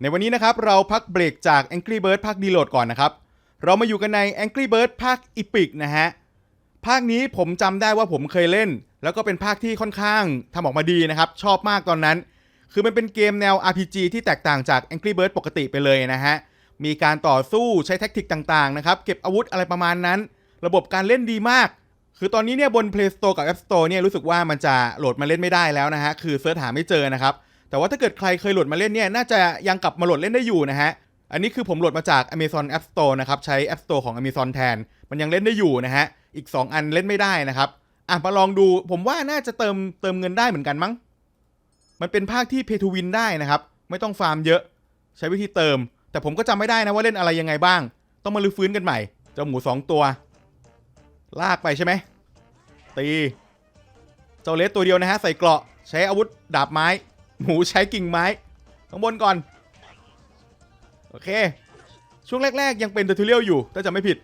ในวันนี้นะครับเราพักเบรกจาก Angry Bird ภาคดีโหลดก่อนนะครับ เรามาอยู่กันใน Angry Bird ภาค Epic นะฮะ ภาคนี้ผมจำได้ว่าผมเคยเล่น แล้วก็เป็นภาคที่ค่อนข้างทำออกมาดีนะครับ ชอบมากตอนนั้น คือมันเป็นเกมแนว RPG ที่แตกต่างจาก Angry Bird ปกติไปเลยนะฮะ มีการต่อสู้ใช้แท็กติกต่างๆนะครับ เก็บอาวุธอะไรประมาณนั้น ระบบการเล่นดีมาก คือตอนนี้เนี่ยบน Play Store กับ App Store เนี่ยรู้สึกว่ามันจะโหลดมาเล่นไม่ได้แล้วนะฮะ คือเสิร์ชหาไม่เจอนะครับ แต่ว่าถ้าเกิดใครเคยโหลดมาเล่นเนี่ยน่าจะยังกลับมาโหลดเล่นได้อยู่นะฮะ อันนี้คือผมโหลดมาจาก Amazon App Store นะครับ ใช้ App Store ของ Amazon แทน มันยังเล่นได้อยู่นะฮะ อีก 2 อันเล่นไม่ได้นะครับ อะมาลองดู ผมว่าน่าจะเติมเติมเงินได้เหมือนกันมั้ง มันเป็นภาคที่ Pay to Win ได้นะครับ ไม่ต้องฟาร์มเยอะ ใช้วิธีเติม แต่ผมก็จำไม่ได้นะว่าเล่นอะไรยังไงบ้าง ต้องมาลื้อฟื้นกันใหม่ เจ้าหมู 2 ตัว ลากไปใช่ไหม ตี เจ้าเลสตัวเดียวนะฮะ ใส่เกราะ ใช้อาวุธดาบไม้ หมูใช้กิ่งไม้ ข้างบนก่อน โอเค ช่วงแรก ๆ ยังเป็นเทอร์ทิเรียลอยู่ ถ้าจะไม่ผิด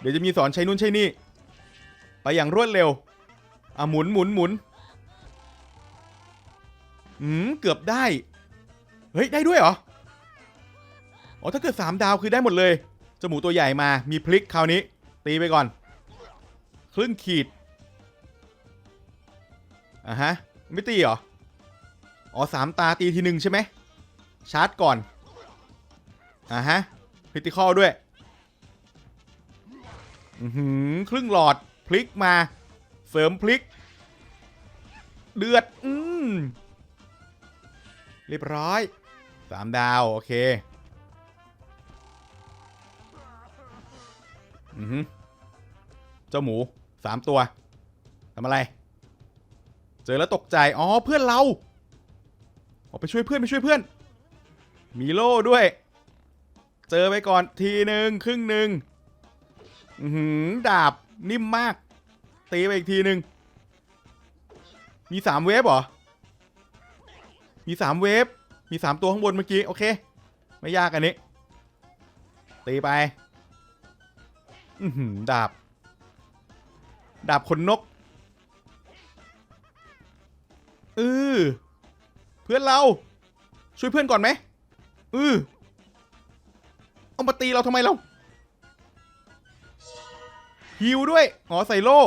เดี๋ยวจะมีสอนใช้นู่นใช้นี่ ไปอย่างรวดเร็ว อะหมุนหมุนหมุนอืม เกือบได้ เฮ้ย ได้ด้วยเหรอ อ๋อ ถ้าเกิด 3 ดาวคือได้หมดเลยจาหมูตัวใหญ่มา มีพลิกคราวนี้ ตีไปก่อน ครึ่งขีด อะฮะ ไม่ตีเหรอ อ๋อสามตาตีทีหนึ่งใช่ไหมชาร์จก่อน อะฮะพิติคอลด้วย อือหือ ครึ่งหลอด พลิกมา เสริมพลิก เดือด อืมเรียบร้อยสามดาว โอเค อือหือ เจ้าหมูสามตัวทำอะไร เจอแล้วตกใจ อ๋อ เพื่อนเรา ออกไปช่วยเพื่อนไปช่วยเพื่อน มีโล่ด้วย เจอไปก่อนทีหนึ่งครึ่งหนึ่งอือหือดาบนิ่มมาก ตีไปอีกทีหนึ่งมีสามเวฟเหรอ มีสามเวฟ มีสามตัวข้างบนเมื่อกี้ โอเค ไม่ยากอันนี้ ตีไป อือหือดาบ ดาบขนนกเออ พื่อนเรา ช่วยเพื่อนก่อนไหมเออเอามาตีเราทำไมเราฮิวด้วยอ๋อใส่โล่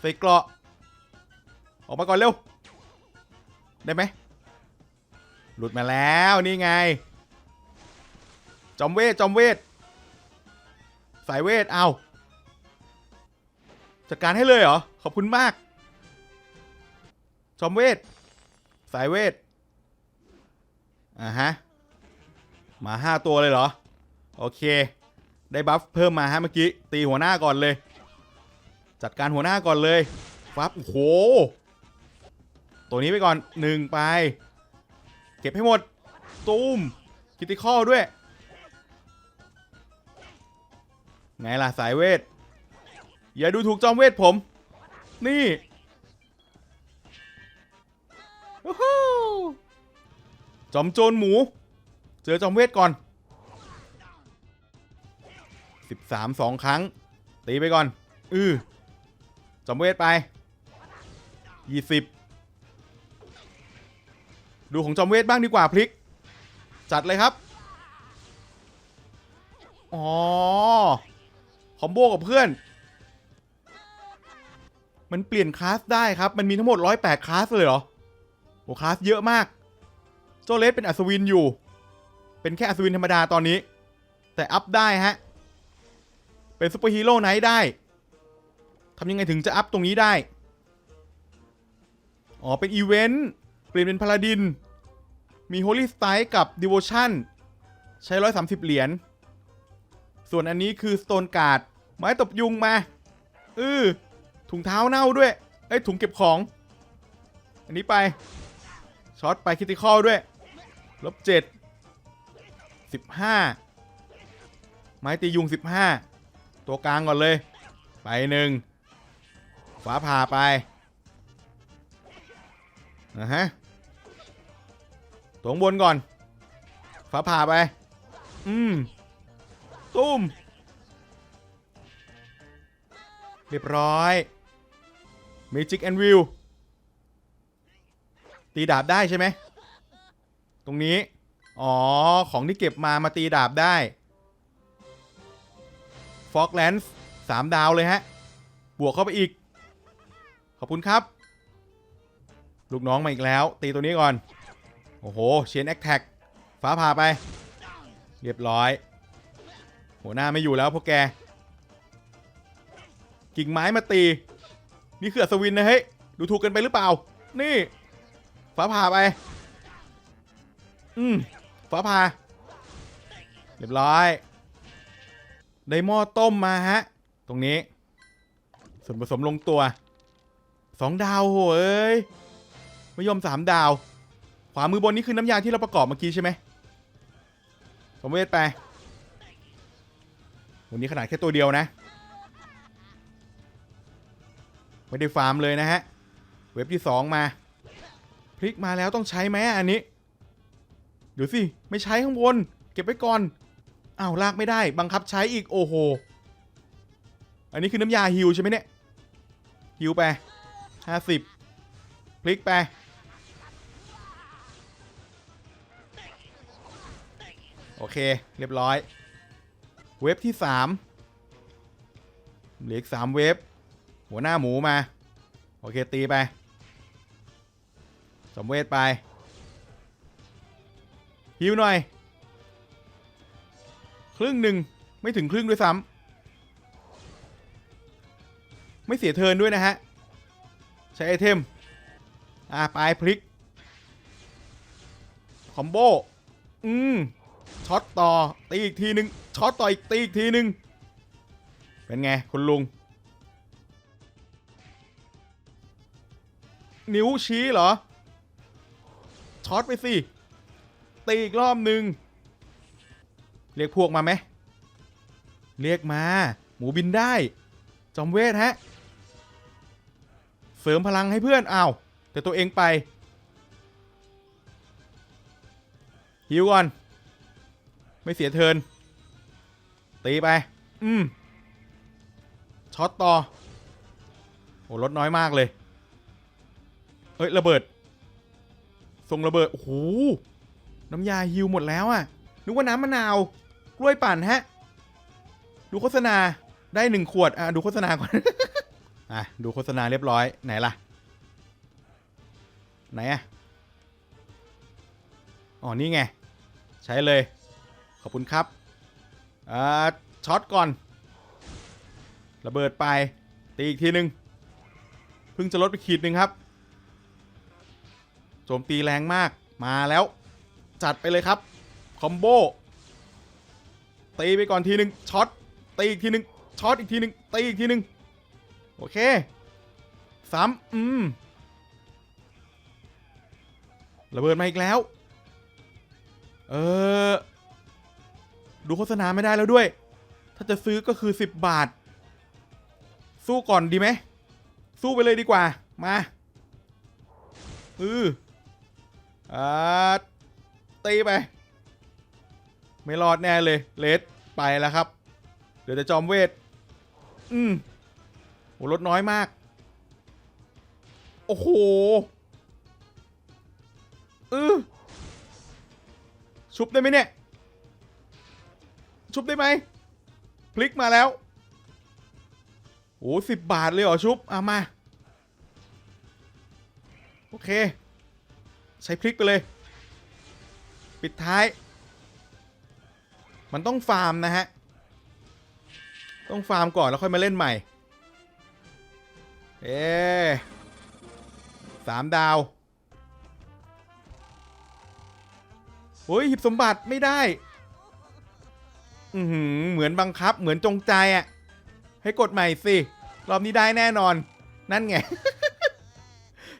ใส่เกราะ ออกมาก่อนเร็ว ได้ไหมหลุดมาแล้วนี่ไง จอมเวทจอมเวทสายเวทเอาจัดการให้เลยเหรอ ขอบคุณมาก จอมเวท สายเวท อ่าฮะ มาห้าตัวเลยเหรอ โอเค ได้บัฟเพิ่มมาฮะเมื่อกี้ ตีหัวหน้าก่อนเลย จัดการหัวหน้าก่อนเลยฟับโอ้โห ตัวนี้ไปก่อนหนึ่งไป เก็บให้หมด ตูมคิติคอลด้วย ไงล่ะสายเวท อย่าดูถูกจอมเวทผม นี่ จอมโจรหมู เจอจอมเวทก่อน 13 2 ครั้ง ตีไปก่อน อือจอมเวทไป 20 ดูของจอมเวทบ้างดีกว่าพลิก จัดเลยครับ อ๋อ คอมโบกับเพื่อน มันเปลี่ยนคลาสได้ครับ มันมีทั้งหมด 108 คลาสเลยเหรอ โอ้คลาสเยอะมาก โจเลสเป็นอัศวินอยู่ เป็นแค่อัศวินธรรมดาตอนนี้ แต่อัพได้ฮะ เป็นซูเปอร์ฮีโร่ไหนได้ทำยังไงถึงจะอัพตรงนี้ได้ อ๋อ เป็นอีเวนต์ เปลี่ยนเป็นพาลาดิน มีโฮลี่สไตล์กับดิวชั่น ใช้130เหรียญ ส่วนอันนี้คือสโตนการ์ด ไม้ตบยุงมา อือถุงเท้าเน่าด้วย เอ้ย ถุงเก็บของ อันนี้ไป ช็อตไปคิติคอลด้วย ลบเจ็ดสิบห้าไม้ตียุงสิบห้าตัวกลางก่อนเลย ไปหนึ่งฟ้าผ่าไปนะฮะตัวบนก่อนฟ้าผ่าไป อืม ตุ้ม เรียบร้อย Magic and View ตีดาบได้ใช่ไหม ตรงนี้ อ๋อ ของที่เก็บมามาตีดาบได้ฟอกแลนส์สามดาวเลยฮะ บวกเข้าไปอีก ขอบคุณครับ ลูกน้องมาอีกแล้ว ตีตัวนี้ก่อน โอ้โห เชนแอคแท็กฟ้าผ่าไป เรียบร้อย หัวหน้าไม่อยู่แล้วพวกแก กิ่งไม้มาตี นี่คืออัศวินนะเฮ้ย ดูถูกกันไปหรือเปล่า นี่ ฟ้าผ่าไป อืมฟ้าผ่า เรียบร้อย ได้หม้อต้มมาฮะ ตรงนี้ ส่วนผสมลงตัว สองดาวโหเอ้ยไม่ยอมสามดาว ขวามือบนนี้คือน้ำยาที่เราประกอบเมื่อกี้ใช่ไหมสมเวทไป วันนี้ขนาดแค่ตัวเดียวนะ ไม่ได้ฟาร์มเลยนะฮะ เว็บที่สองมา ลิกมาแล้วต้องใช้ไหมอันนี้ เดี๋ยวสิ ไม่ใช้ข้างบน เก็บไว้ก่อนอ้าวลากไม่ได้ บังคับใช้อีกโอ้โห อันนี้คือน้ำยาฮิวใช่ไหมเนี่ยฮิวไปห้าสิบพลิกไปโอเค เรียบร้อย เว็บที่สามเหลืออีกสามเว็บหัวหน้าหมูมา โอเคตีไป สมเวทไปฮิวหน่อย ครึ่งหนึ่งไม่ถึงครึ่งด้วยซ้ำไม่เสียเทิร์นด้วยนะฮะ ใช้ไอเทม อ่าไปพลิก คอมโบ อืมช็อตต่อ ตีอีกทีหนึ่งช็อตต่ออีกตีอีกทีหนึ่งเป็นไง คุณลุง นิ้วชี้เหรอ ช็อตไปสิ ตีอีกรอบหนึ่งเรียกพวกมาไหม เรียกมา หมูบินได้ จอมเวทฮะ เสริมพลังให้เพื่อนอ้าวแต่ตัวเองไปฮิวก่อน ไม่เสียเทิน ตีไป อืม ช็อตต่อ โอ้ลดน้อยมากเลย เอ้ย ระเบิด ส่งระเบิด โอ้โห น้ำยาฮิวหมดแล้วอะนึกว่าน้ำมะนาว กล้วยปั่นฮะ ดูโฆษณา ได้หนึ่งขวด อะ ดูโฆษณาก่อน อะ ดูโฆษณาเรียบร้อย ไหนล่ะ ไหนอะอ๋อ นี่ไง ใช้เลย ขอบคุณครับ อ่า ช็อตก่อน ระเบิดไป ตีอีกทีหนึ่งเพิ่งจะลดไปขีดหนึ่งครับ โจมตีแรงมากมาแล้ว จัดไปเลยครับ คอมโบตีไปก่อนทีหนึ่งช็อตตีอีกทีหนึ่งช็อตอีกทีหนึ่งตีอีกทีหนึ่งโอเคซ้ำอืมระเบิดมาอีกแล้ว เออ ดูโฆษณาไม่ได้แล้วด้วย ถ้าจะซื้อก็คือ 10 บาท สู้ก่อนดีไหม สู้ไปเลยดีกว่า มา อือ อ่าตีไป ไม่รอดแน่เลย เลสไปแล้วครับ เดี๋ยวจะจอมเวท อืมโหลดน้อยมาก โอ้โหเออชุบได้ไหมเนี่ย ชุบได้ไหม พลิกมาแล้ว โอ้สิบบาทเลยเหรอชุบเอามา โอเค ใช้พลิกไปเลย ปิดท้าย มันต้องฟาร์มนะฮะ ต้องฟาร์มก่อนแล้วค่อยมาเล่นใหม่ เอ๊สามดาวโอ้ยหยิบสมบัติไม่ได้ อือหือเหมือนบังคับ เหมือนจงใจอะ่ะ ให้กดใหม่สิ รอบนี้ได้แน่นอน นั่นไง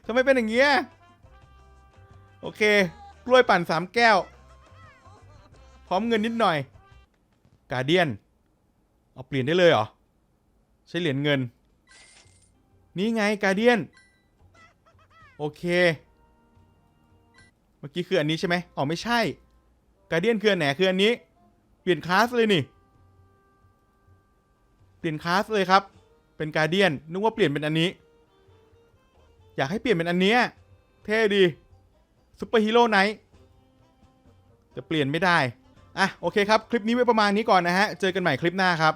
ทำไมเป็นอย่างเงี้ย โอเค กล้วยปั่นสามแก้ว พร้อมเงินนิดหน่อย กาเดียน เอาเปลี่ยนได้เลยเหรอ ใช้เหรียญเงิน นี่ไงกาเดียน โอเค เมื่อกี้คืออันนี้ใช่ไหมอ๋อไม่ใช่ กาเดียนคืออันไหนคืออันนี้ เปลี่ยนคลาสเลยนี่ เปลี่ยนคลาสเลยครับ เป็นกาเดียน นึกว่าเปลี่ยนเป็นอันนี้ อยากให้เปลี่ยนเป็นอันเนี้ยเท่ดี ซูเปอร์ฮีโร่ไนท์จะเปลี่ยนไม่ได้ อะ โอเคครับ คลิปนี้ไว้ประมาณนี้ก่อนนะฮะ เจอกันใหม่คลิปหน้าครับ